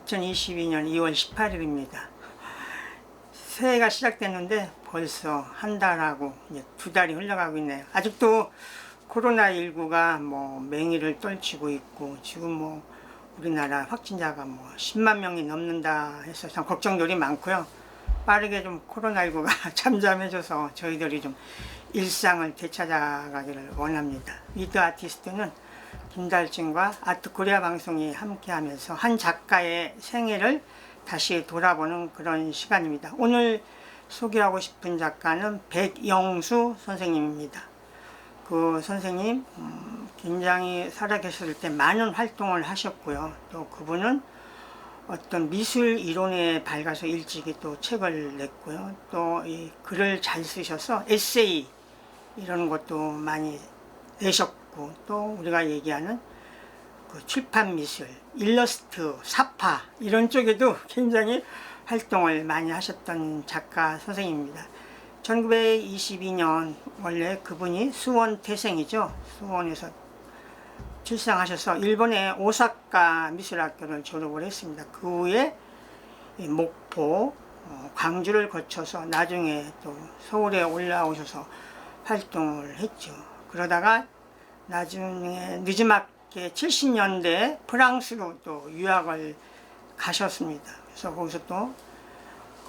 안녕하세요. 오늘 2022년 2월 18일입니다. 새해가 시작됐는데 벌써 한 달하고 이제 두 달이 흘러가고 있네요. 아직도 코로나19가 뭐 맹위를 떨치고 있고 지금 뭐 우리나라 확진자가 뭐 10만 명이 넘는다 해서 참 걱정들이 많고요. 빠르게 좀 코로나19가 잠잠해져서 저희들이 좀 일상을 되찾아가기를 원합니다. 리드 아티스트는 김달진과 아트 코리아 방송이 함께하면서 한 작가의 생애를 다시 돌아보는 그런 시간입니다. 오늘 소개하고 싶은 작가는 백영수 선생님입니다. 그 선생님 음, 굉장히 살아계셨을 때 많은 활동을 하셨고요. 또 그분은 어떤 미술 이론에 밝아서 일찍이 또 책을 냈고요. 또 이 글을 잘 쓰셔서 에세이 이런 것도 많이 내셨고 또 우리가 얘기하는 그 출판 미술, 일러스트, 사파 이런 쪽에도 굉장히 활동을 많이 하셨던 작가 선생님입니다. 1922년 원래 그분이 수원 태생이죠. 수원에서 출생하셔서 일본의 오사카 미술학교를 졸업을 했습니다. 그 후에 이 목포, 어, 광주를 거쳐서 나중에 또 서울에 올라오셔서 활동을 했죠. 그러다가 나중에 늦지막게 70년대 프랑스로 또 유학을 가셨습니다. 그래서 거기서 또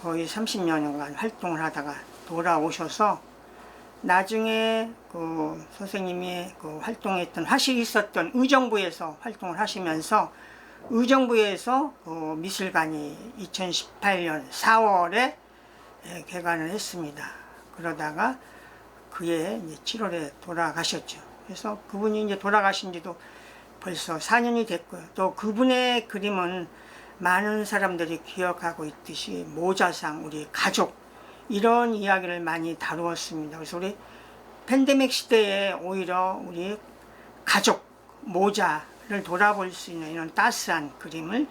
거의 30년간 활동을 하다가 돌아오셔서 나중에 그 선생님이 그 활동했던 화실이 있었던 의정부에서 활동을 하시면서 의정부에서 그 미술관이 2018년 4월에 개관을 했습니다. 그러다가 그해 이제 7월에 돌아가셨죠. 그래서 그분이 이제 돌아가신 지도 벌써 4년이 됐고요. 또 그분의 그림은 많은 사람들이 기억하고 있듯이 모자상 우리 가족 이런 이야기를 많이 다루었습니다. 그래서 우리 팬데믹 시대에 오히려 우리 가족 모자를 돌아볼 수 있는 이런 따스한 그림을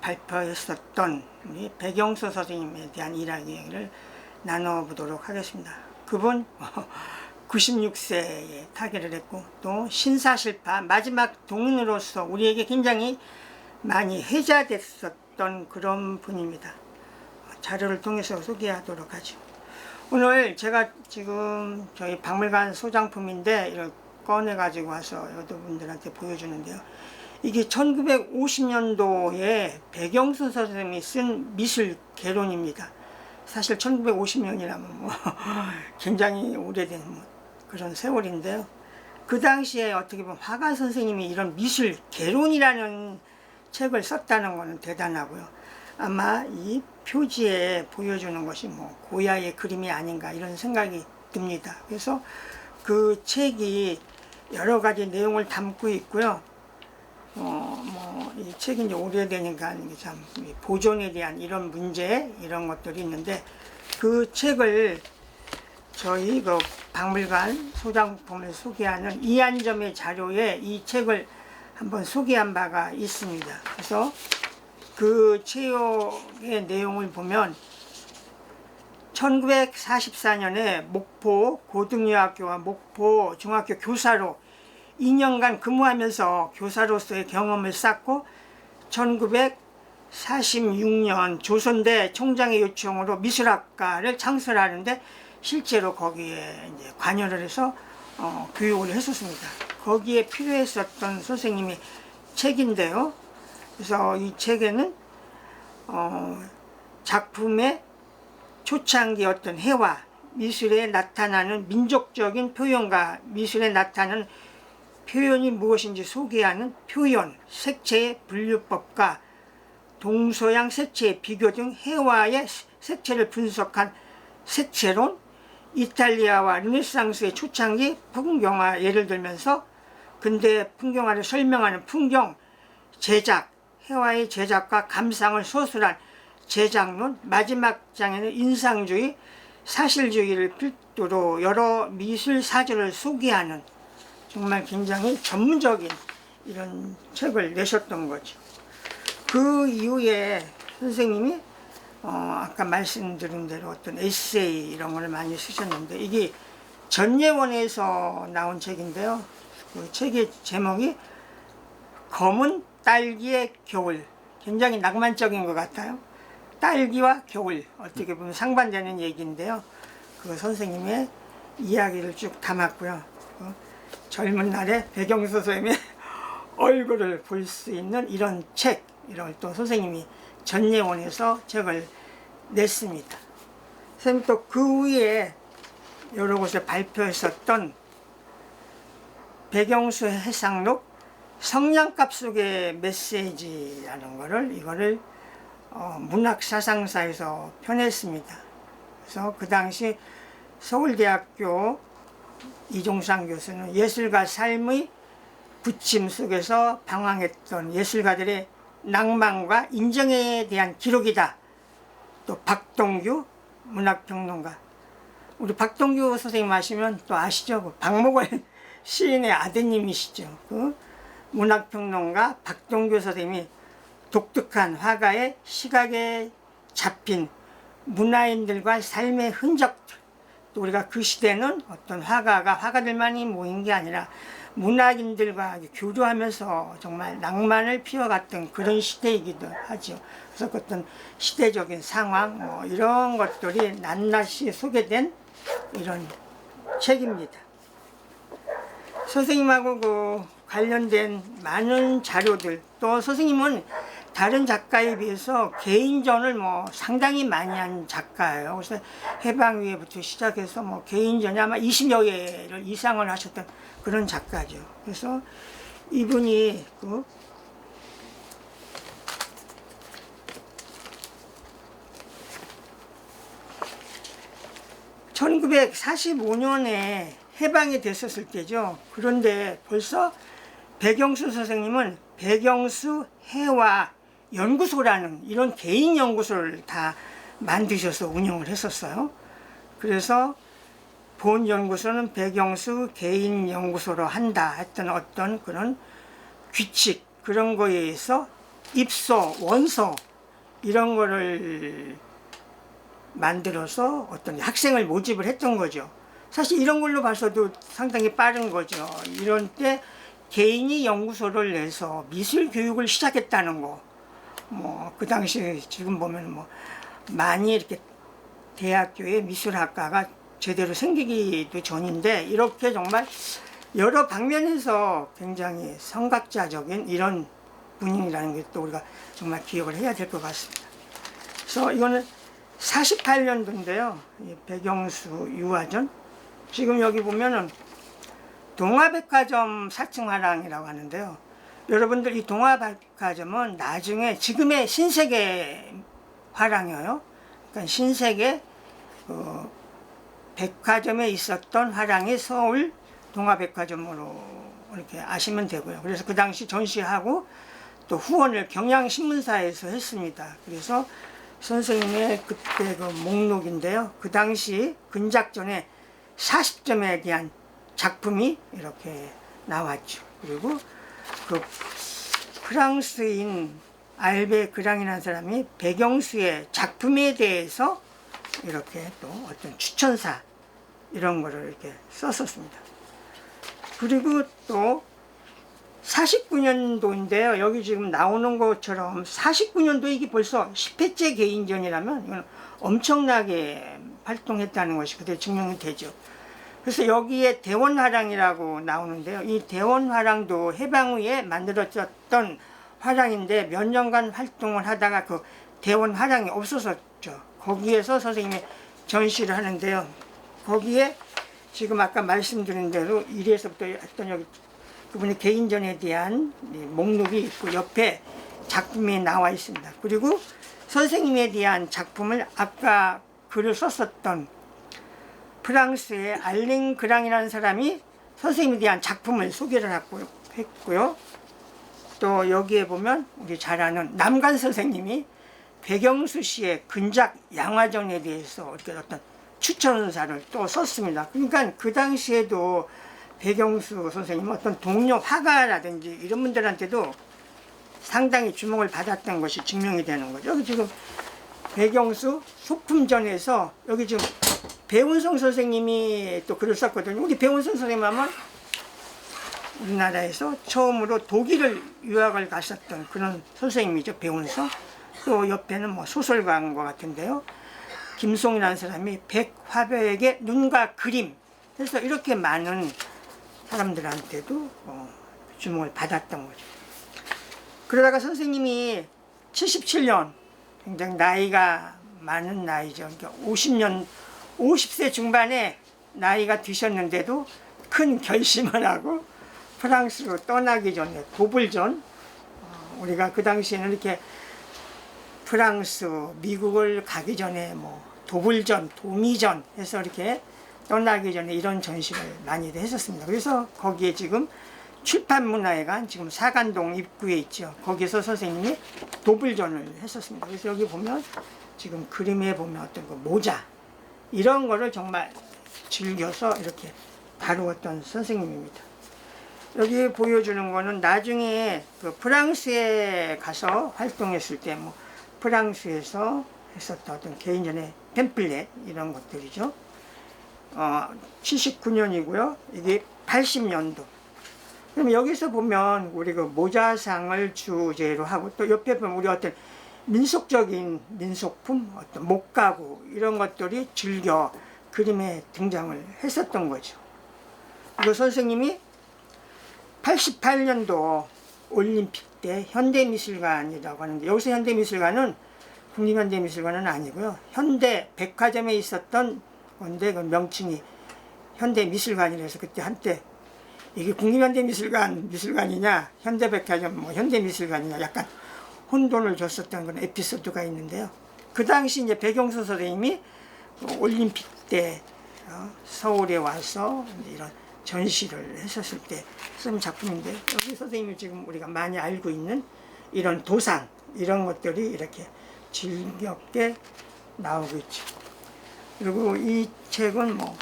발표했었던 우리 백영수 선생님에 대한 이야기를 나눠보도록 하겠습니다. 그분 96세에 타계를 했고 또 신사실파 마지막 동인으로서 우리에게 굉장히 많이 회자됐었던 그런 분입니다. 자료를 통해서 소개하도록 하죠. 오늘 제가 지금 저희 박물관 소장품인데 이걸 꺼내 가지고 와서 여러분들한테 보여주는데요. 이게 1950년도에 백영수 선생님이 쓴 미술 개론입니다. 사실 1950년이라면 뭐 굉장히 오래된 뭐 그런 세월인데요. 그 당시에 어떻게 보면 화가 선생님이 이런 미술 개론이라는 책을 썼다는 것은 대단하고요. 아마 이 표지에 보여주는 것이 뭐 고야의 그림이 아닌가 이런 생각이 듭니다. 그래서 그 책이 여러 가지 내용을 담고 있고요. 어, 뭐, 이 책이 이제 오래되니까 참 보존에 대한 이런 문제, 이런 것들이 있는데 그 책을 저희 그 박물관 소장품을 소개하는 이한점의 자료에 이 책을 한번 소개한 바가 있습니다. 그래서 그 체육의 내용을 보면 1944년에 목포 고등여학교와 목포 중학교 교사로 2년간 근무하면서 교사로서의 경험을 쌓고 1946년 조선대 총장의 요청으로 미술학과를 창설하는데 실제로 거기에 이제 관여를 해서 어, 교육을 했었습니다. 거기에 필요했었던 선생님이 책인데요. 그래서 이 책에는 어, 작품의 초창기 어떤 해와 미술에 나타나는 민족적인 표현과 미술에 나타나는 표현이 무엇인지 소개하는 표현, 색채의 분류법과 동서양 색채의 비교 등 해와의 색채를 분석한 색채론, 이탈리아와 르네상스의 초창기 풍경화 예를 들면서 근대 풍경화를 설명하는 풍경, 제작, 해와의 제작과 감상을 소술한 제작론, 마지막 장에는 인상주의, 사실주의를 필두로 여러 미술 사전을 소개하는 정말 굉장히 전문적인 이런 책을 내셨던 거죠. 그 이후에 선생님이 어, 아까 말씀드린 대로 어떤 에세이 이런 걸 많이 쓰셨는데 이게 전예원에서 나온 책인데요. 그 책의 제목이 검은 딸기의 겨울 굉장히 낭만적인 것 같아요. 딸기와 겨울 어떻게 보면 상반되는 얘기인데요. 그 선생님의 이야기를 쭉 담았고요. 어, 젊은 날에 배경수 선생님의 얼굴을 볼 수 있는 이런 책, 이런 또 선생님이 전예원에서 책을 냈습니다. 선생님 또 그 위에 여러 곳에 발표했었던 배경수 해상록 성냥갑 속의 메시지라는 거를 이거를 어, 문학사상사에서 펴냈습니다. 그래서 그 당시 서울대학교 이종상 교수는 예술가 삶의 부침 속에서 방황했던 예술가들의 낭만과 인정에 대한 기록이다. 또 박동규 문학평론가 우리 박동규 선생님 아시면 또 아시죠? 그 박목월 시인의 아드님이시죠. 그 문학평론가 박동규 선생님이 독특한 화가의 시각에 잡힌 문화인들과 삶의 흔적들 또 우리가 그 시대는 어떤 화가가 화가들만이 모인 게 아니라 문학인들과 교류하면서 정말 낭만을 피워갔던 그런 시대이기도 하죠. 그래서 그 어떤 시대적인 상황 뭐 이런 것들이 낱낱이 소개된 이런 책입니다. 선생님하고 그 관련된 많은 자료들 또 선생님은 다른 작가에 비해서 개인전을 뭐 상당히 많이 한 작가예요. 그래서 해방위에부터 시작해서 뭐 개인전이 아마 20여 개를 이상을 하셨던 그런 작가죠. 그래서 이분이 그 (1945년에) 해방이 됐었을 때죠 그런데 벌써 배경수 선생님은 배경수 해와 연구소라는 이런 개인 연구소를 다 만드셔서 운영을 했었어요. 그래서 본 연구소는 배경수 개인 연구소로 한다 했던 어떤 그런 규칙 그런 거에 의해서 입소, 원서 이런 거를 만들어서 어떤 학생을 모집을 했던 거죠. 사실 이런 걸로 봐서도 상당히 빠른 거죠. 이런 때 개인이 연구소를 내서 미술 교육을 시작했다는 거. 뭐 그 당시 지금 보면 뭐 많이 이렇게 대학교에 미술학과가 제대로 생기기도 전인데 이렇게 정말 여러 방면에서 굉장히 성각자적인 이런 분위기라는 게 또 우리가 정말 기억을 해야 될 것 같습니다. 그래서 이거는 48년도인데요. 배경수 유화전. 지금 여기 보면은 동화백화점 4층 화랑이라고 하는데요. 여러분들 이 동화백화점은 나중에 지금의 신세계 화랑이에요. 그러니까 신세계 어, 백화점에 있었던 화랑이 서울 동화백화점으로 이렇게 아시면 되고요. 그래서 그 당시 전시하고 또 후원을 경향신문사에서 했습니다. 그래서 선생님의 그때 그 목록인데요. 그 당시 근작전에 40점에 대한 작품이 이렇게 나왔죠. 그리고 그 프랑스인 알베 그랑이라는 사람이 배경수의 작품에 대해서 이렇게 또 어떤 추천사 이런 거를 이렇게 썼었습니다. 그리고 또 49년도인데요. 여기 지금 나오는 것처럼 49년도 이게 벌써 10회째 개인전이라면 이건 엄청나게 활동했다는 것이 그대로 증명이 되죠. 그래서 여기에 대원화랑이라고 나오는데요. 이 대원화랑도 해방 후에 만들어졌던 화랑인데 몇 년간 활동을 하다가 그 대원화랑이 없어졌죠. 거기에서 선생님이 전시를 하는데요. 거기에 지금 아까 말씀드린 대로 1회서부터 했던 여기 그분의 개인전에 대한 목록이 있고 옆에 작품이 나와 있습니다. 그리고 선생님에 대한 작품을 아까 글을 썼었던 프랑스의 알랭 그랑이라는 사람이 선생님에 대한 작품을 소개를 했고요. 또 여기에 보면 우리 잘 아는 남관 선생님이 배경수 씨의 근작 양화전에 대해서 어떤 추천사를 또 썼습니다. 그러니까 그 당시에도 배경수 선생님 어떤 동료 화가라든지 이런 분들한테도 상당히 주목을 받았던 것이 증명이 되는 거죠. 여기 지금 배경수 소품전에서 여기 지금 배운성 선생님이 또 글을 썼거든요. 우리 배운성 선생님 하면 우리나라에서 처음으로 독일을 유학을 가셨던 그런 선생님이죠 배운서 또 옆에는 뭐 소설가인 것 같은데요 김송이라는 사람이 백화백의 눈과 그림 해서 이렇게 많은 사람들한테도 어, 주목을 받았던 거죠. 그러다가 선생님이 77년 굉장히 나이가 많은 나이죠. 그러니까 50년 50세 중반에 나이가 드셨는데도 큰 결심을 하고 프랑스로 떠나기 전에 도불전 어, 우리가 그 당시에는 이렇게 프랑스, 미국을 가기 전에 뭐 도불전, 도미전 해서 이렇게 떠나기 전에 이런 전시를 많이 했었습니다. 그래서 거기에 지금 출판문화회관 지금 사간동 입구에 있죠. 거기서 선생님이 도불전을 했었습니다. 그래서 여기 보면 지금 그림에 보면 어떤 그 모자 이런 거를 정말 즐겨서 이렇게 다루었던 선생님입니다. 여기 보여주는 거는 나중에 그 프랑스에 가서 활동했을 때 뭐 프랑스에서 했었던 어떤 개인전의 팸플렛 이런 것들이죠. 어, 79년이고요. 이게 80년도. 그럼 여기서 보면 우리 그 모자상을 주제로 하고 또 옆에 보면 우리 어떤 민속적인 민속품, 어떤 목가구 이런 것들이 즐겨 그림에 등장을 했었던 거죠. 그 선생님이 88년도 올림픽 때 현대미술관이라고 하는데 여기서 현대미술관은 국립현대미술관은 아니고요. 현대 백화점에 있었던 건데 그 명칭이 현대미술관이라서 그때 한때 이게 국립현대미술관 미술관이냐 현대백화점 뭐 현대미술관이냐 약간 혼돈을 줬었던 그런 에피소드가 있는데요. 그 당시 이제 배경수 선생님이 올림픽 때 어, 서울에 와서 이런 전시를 했었을 때 쓴 작품인데 여기 선생님이 지금 우리가 많이 알고 있는 이런 도상 이런 것들이 이렇게 즐겁게 나오고 있죠. 그리고 이 책은 뭐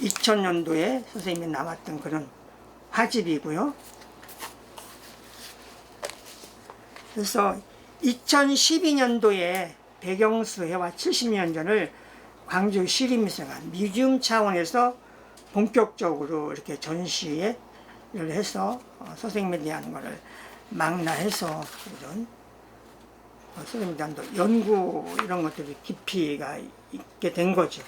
2000년도에 선생님이 나왔던 그런 화집이고요. 그래서 2012년도에 배경수 해와 70년 전을 광주 시립미술관 뮤지엄 차원에서 본격적으로 이렇게 전시를 해서 어, 선생님에 대한 것을 망라해서 이런 어, 선생님에 대한 또 연구 이런 것들이 깊이가 있게 된 거죠.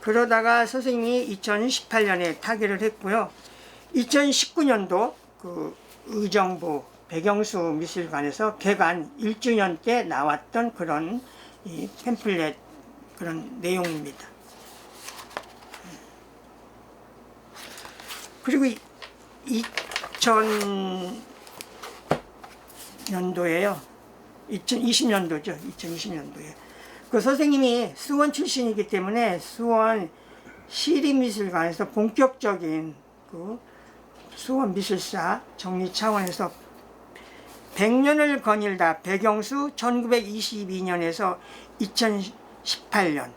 그러다가 선생님이 2018년에 타계를 했고요. 2019년도 그 의정부 배경수 미술관에서 개관 1주년 때 나왔던 그런 이 팸플렛 그런 내용입니다. 그리고 2000년도에요. 2020년도죠. 2020년도에. 그 선생님이 수원 출신이기 때문에 수원 시립미술관에서 본격적인 그 수원 미술사 정리 차원에서 100년을 거닐다 배경수 1922년에서 2018년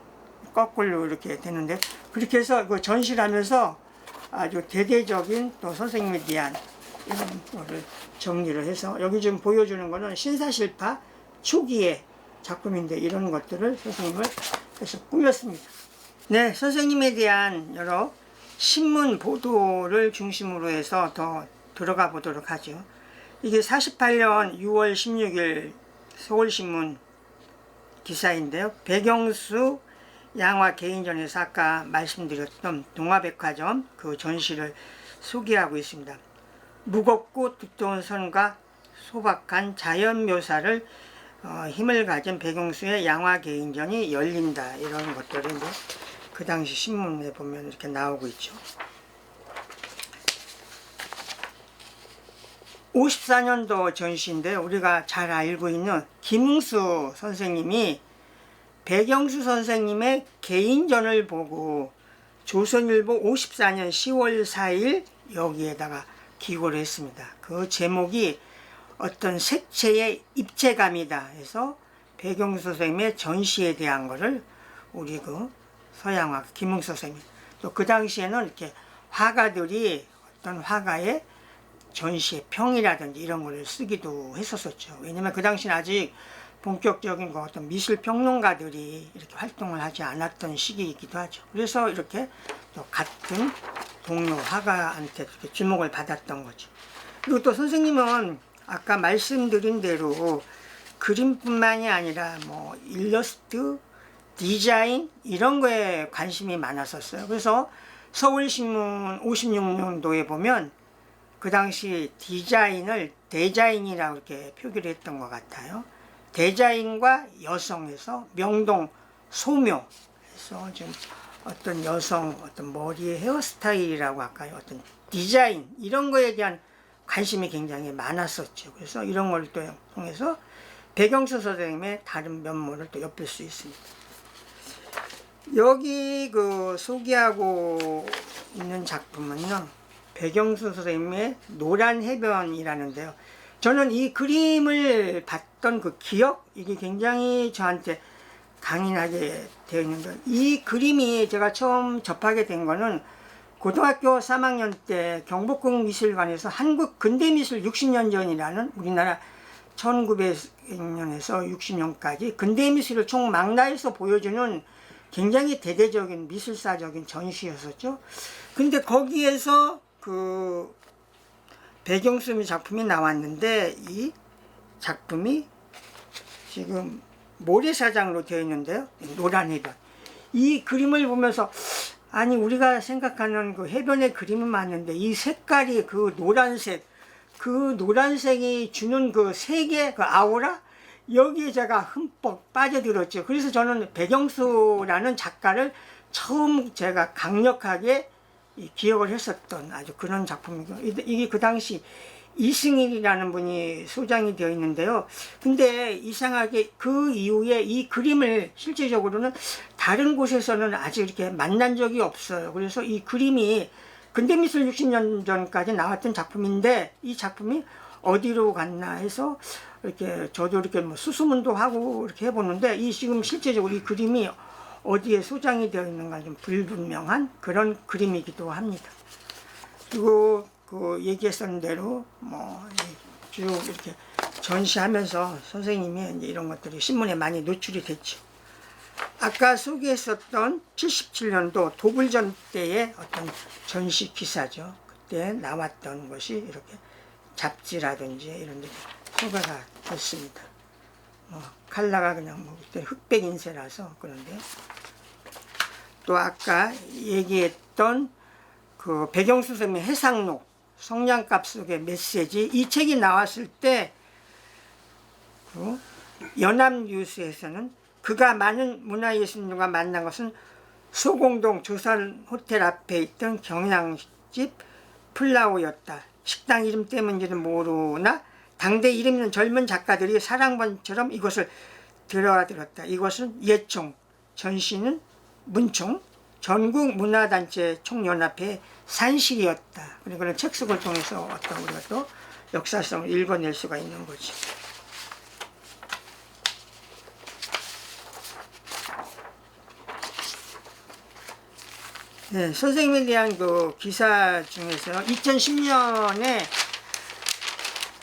거꾸로 이렇게 되는데 그렇게 해서 그 전시를 하면서 아주 대대적인 또 선생님에 대한 이런 거를 정리를 해서 여기 지금 보여주는 거는 신사실파 초기의 작품인데 이런 것들을 선생님을 해서 꾸몄습니다. 네, 선생님에 대한 여러 신문 보도를 중심으로 해서 더 들어가 보도록 하죠. 이게 48년 6월 16일 서울신문 기사인데요. 배경수 양화 개인전에서 아까 말씀드렸던 동화백화점 그 전시를 소개하고 있습니다. 무겁고 두터운 선과 소박한 자연 묘사를 어, 힘을 가진 배경수의 양화 개인전이 열린다 이런 이제 그 당시 신문에 보면 이렇게 나오고 있죠. 54년도 전시인데 우리가 잘 알고 있는 김웅수 선생님이 배경수 선생님의 개인전을 보고 조선일보 54년 10월 4일 여기에다가 기고를 했습니다. 그 제목이 어떤 색채의 입체감이다 해서 배경수 선생님의 전시에 대한 거를 우리 그 서양화 김웅수 선생님 또 그 당시에는 이렇게 화가들이 어떤 화가의 전시의 평이라든지 이런 거를 쓰기도 했었었죠. 왜냐면 그 당시는 아직 본격적인 거 어떤 미술 평론가들이 이렇게 활동을 하지 않았던 시기이기도 하죠. 그래서 이렇게 또 같은 동료 화가한테 이렇게 주목을 받았던 거죠. 그리고 또 선생님은 아까 말씀드린 대로 그림뿐만이 아니라 뭐 일러스트, 디자인 이런 거에 관심이 많았었어요. 그래서 서울신문 56년도에 보면 그 당시 디자인을 대자인이라고 이렇게 표기를 했던 것 같아요. 대자인과 여성에서 명동 소묘 해서 지금 어떤 여성 어떤 머리의 헤어스타일이라고 할까요? 어떤 디자인 이런 거에 대한 관심이 굉장히 많았었죠. 그래서 이런 걸 또 통해서 배경수 선생님의 다른 면모를 또 엿볼 수 있습니다. 여기 그 소개하고 있는 작품은요. 배경수 선생님의 노란 해변이라는데요. 저는 이 그림을 봤던 그 기억 이게 굉장히 저한테 강인하게 되어 있는데 이 그림이 제가 처음 접하게 된 거는 고등학교 3학년 때 경복궁 미술관에서 한국 근대미술 60년 전이라는 우리나라 1900년에서 60년까지 근대미술을 총 망라해서 보여주는 굉장히 대대적인 미술사적인 전시였었죠. 근데 거기에서 그 배경수미 작품이 나왔는데 이 작품이 지금 모래사장으로 되어 있는데요. 노란 해변. 이 그림을 보면서 아니 우리가 생각하는 그 해변의 그림은 맞는데 이 색깔이 그 노란색 그 노란색이 주는 그 색의 그 아우라 여기에 제가 흠뻑 빠져들었죠. 그래서 저는 배경수라는 작가를 처음 제가 강력하게 이 기억을 했었던 아주 그런 작품이고 이- 이게 그 당시 이승일이라는 분이 소장이 되어 있는데요. 근데 이상하게 그 이후에 이 그림을 실제적으로는 다른 곳에서는 아직 이렇게 만난 적이 없어요. 그래서 이 그림이 근대미술 60년 전까지 나왔던 작품인데 이 작품이 어디로 갔나 해서 이렇게 저도 이렇게 뭐 수소문도 하고 이렇게 해보는데 이 지금 실제적으로 이 그림이 어디에 소장이 되어 있는가 좀 불분명한 그런 그림이기도 합니다. 그리고 그 얘기했던 대로 뭐 쭉 이렇게 전시하면서 선생님이 이제 이런 것들이 신문에 많이 노출이 됐죠. 아까 소개했었던 77년도 도불전 때의 어떤 전시 기사죠. 그때 나왔던 것이 이렇게 잡지라든지 이런 데 소개가 됐습니다. 뭐 칼라가 그냥 뭐 흑백 인쇄라서 그런데 또 아까 얘기했던 그 배경수 선생님의 해상록 성냥갑 속의 메시지 이 책이 나왔을 때 그 연합뉴스에서는 그가 많은 문화예술인과 만난 것은 소공동 조선 호텔 앞에 있던 경양집 플라우였다. 식당 이름 때문인지는 모르나 당대 이름 있는 젊은 작가들이 사랑번처럼 이곳을 들어들었다. 이것은 예총, 전시는 문총, 전국 문화단체 총연합회 산실이었다. 그리고 책 속을 통해서 어떤 우리가 또 역사성을 읽어낼 수가 있는 거지. 네, 선생님에 대한 그 기사 중에서 2010년에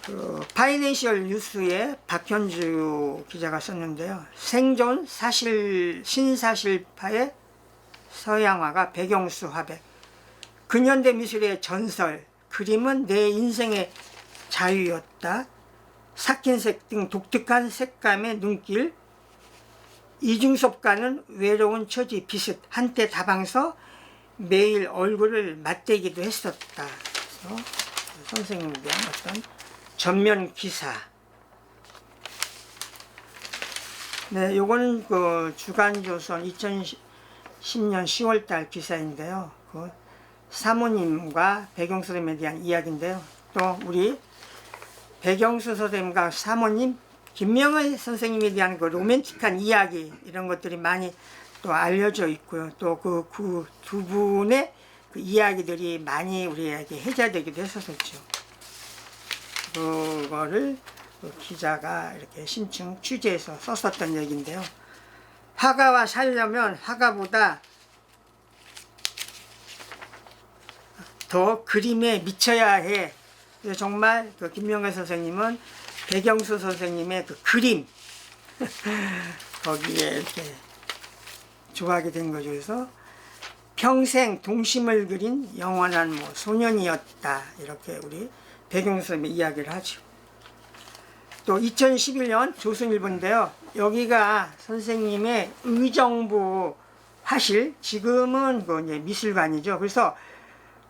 그 파이낸셜 뉴스에 박현주 기자가 썼는데요. 생존 사실 신사실파의 서양화가 배경수 화백 근현대 미술의 전설 그림은 내 인생의 자유였다. 삭힌 색 등 독특한 색감의 눈길 이중섭과는 외로운 처지 비슷 한때 다방서 매일 얼굴을 맞대기도 했었다. 대한 어떤 전면 기사. 네, 요거는 그 주간조선 2010년 10월달 기사인데요. 그 사모님과 배경수 선생님에 대한 이야기인데요. 또 우리 배경수 선생님과 사모님 김명의 선생님에 대한 그 로맨틱한 이야기 이런 것들이 많이 또 알려져 있고요. 또그그두 분의 그 이야기들이 많이 우리에게 해자되기도 했었죠. 그거를 그 기자가 이렇게 심층 취재해서 썼었던 얘기인데요. 화가와 살려면 화가보다 더 그림에 미쳐야 해. 정말 그 김명애 선생님은 배경수 선생님의 그 그림 거기에 이렇게 좋아하게 된 거죠. 그래서 평생 동심을 그린 영원한 뭐 소년이었다 이렇게 우리 배경 선생님이 이야기를 하죠. 또 2011년 조선일보인데요. 여기가 선생님의 의정부 화실 지금은 그 이제 미술관이죠. 그래서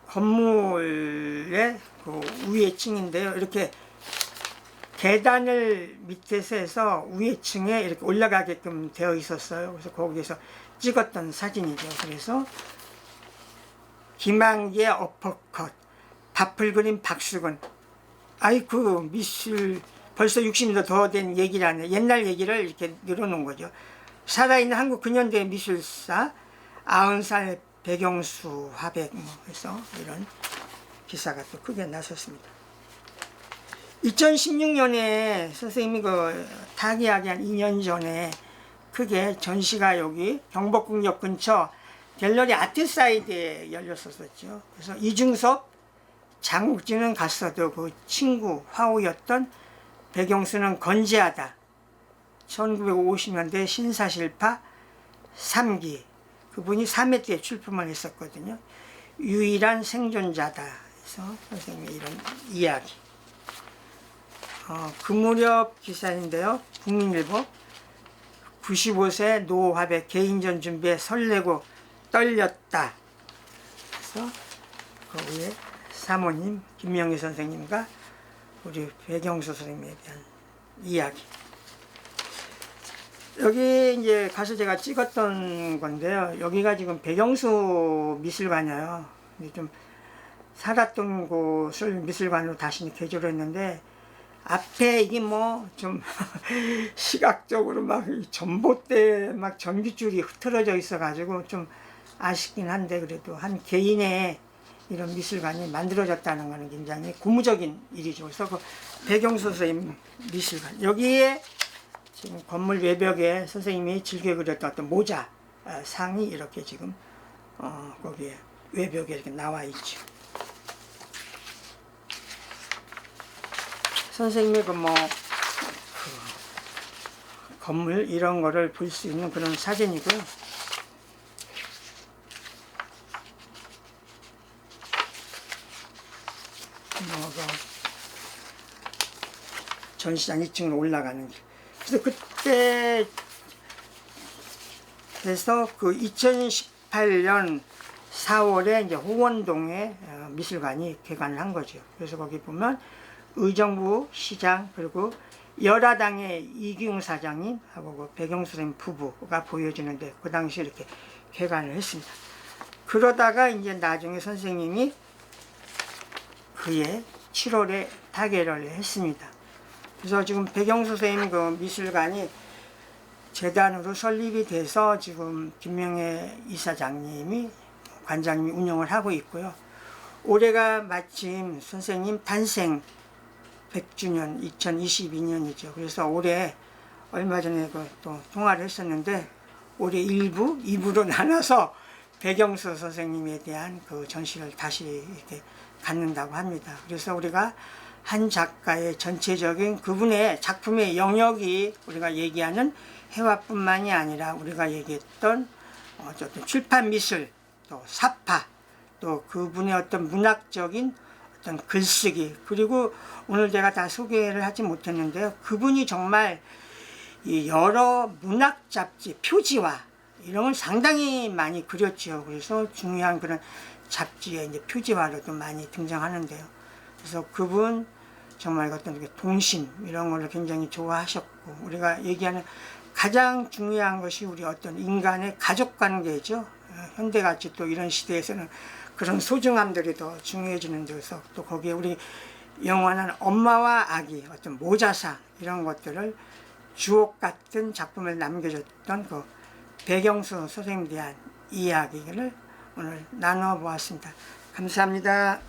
건물의 그 위에 층인데요. 이렇게 계단을 밑에서 해서 위에 층에 이렇게 올라가게끔 되어 있었어요. 그래서 거기에서 찍었던 사진이죠. 그래서 김한기의 어퍼컷, 밥을 그린 박수근. 아이 그 미술 벌써 60년 더된 얘기라네. 옛날 얘기를 이렇게 늘어놓은 거죠. 살아있는 한국 근현대 미술사 아흔살 배경수 화백 뭐 해서 이런 기사가 또 크게 나섰습니다. 2016년에 선생님이 그 타기하기 한 2년 전에 크게 전시가 여기 경복궁역 근처 갤러리 아트사이드에 열렸었죠. 그래서 이중섭 장국진은 갔어도 그 친구 화우였던 배경수는 건재하다. 1950년대 신사실파 3기 그분이 3회 때 출품을 했었거든요. 유일한 생존자다. 그래서 선생님의 이런 이야기. 어, 그 무렵 기사인데요. 국민일보 95세 노화백 개인전 준비에 설레고 떨렸다. 그래서 그 위에 사모님 김명희 선생님과 우리 배경수 선생님에 대한 이야기. 여기 이제 가서 제가 찍었던 건데요. 여기가 지금 배경수 미술관이에요. 좀 살았던 곳을 미술관으로 다시 개조를 했는데 앞에 이게 뭐 좀 시각적으로 막이 전봇대 막 전기줄이 흐트러져 있어 가지고 좀 아쉽긴 한데 그래도 한 개인의 이런 미술관이 만들어졌다는 거는 굉장히 고무적인 일이죠. 그래서 그 배경수 선생님 미술관 여기에 지금 건물 외벽에 선생님이 즐겨 그렸던 어떤 모자 아, 상이 이렇게 지금 어, 거기에 외벽에 이렇게 나와 있죠. 선생님의 그뭐 그 건물 이런 거를 볼 수 있는 그런 사진이고요. 뭐그 전시장 2층으로 올라가는 길. 그래서 그때 그래서 그 2018년 4월에 이제 호원동에 어, 미술관이 개관을 한 거죠. 그래서 거기 보면 의정부 시장 그리고 열화당의 이기웅 사장님 하고 그 배경수 선생님 부부가 보여지는데 그 당시 이렇게 개관을 했습니다. 그러다가 이제 나중에 선생님이 그해 7월에 타계를 했습니다. 그래서 지금 배경수 선생님 그 미술관이 재단으로 설립이 돼서 지금 김명애 이사장님이 관장님이 운영을 하고 있고요. 올해가 마침 선생님 탄생 100주년 2022년이죠. 그래서 올해 얼마 전에 그 또 통화를 했었는데 올해 1부, 2부로 나눠서 배경수 선생님에 대한 그 전시를 다시 이렇게 갖는다고 합니다. 그래서 우리가 한 작가의 전체적인 그분의 작품의 영역이 우리가 얘기하는 해화뿐만이 아니라 우리가 얘기했던 어쨌든 출판 미술, 또 사파, 또 그분의 어떤 문학적인 어떤 글쓰기 그리고 오늘 제가 다 소개를 하지 못했는데요. 그분이 정말 이 여러 문학 잡지 표지와 이런 걸 상당히 많이 그렸죠. 그래서 중요한 그런 잡지에 이제 표지화로도 많이 등장하는데요. 그래서 그분 정말 어떤 동심 이런 거를 굉장히 좋아하셨고 우리가 얘기하는 가장 중요한 것이 우리 어떤 인간의 가족 관계죠. 어, 현대같이 또 이런 시대에서는 그런 소중함들이 더 중요해지는 데서 또 거기에 우리 영원한 엄마와 아기 어떤 모자사 이런 것들을 주옥 같은 작품을 남겨줬던 그 배경수 선생님에 대한 이야기를 오늘 나눠 보았습니다. 감사합니다.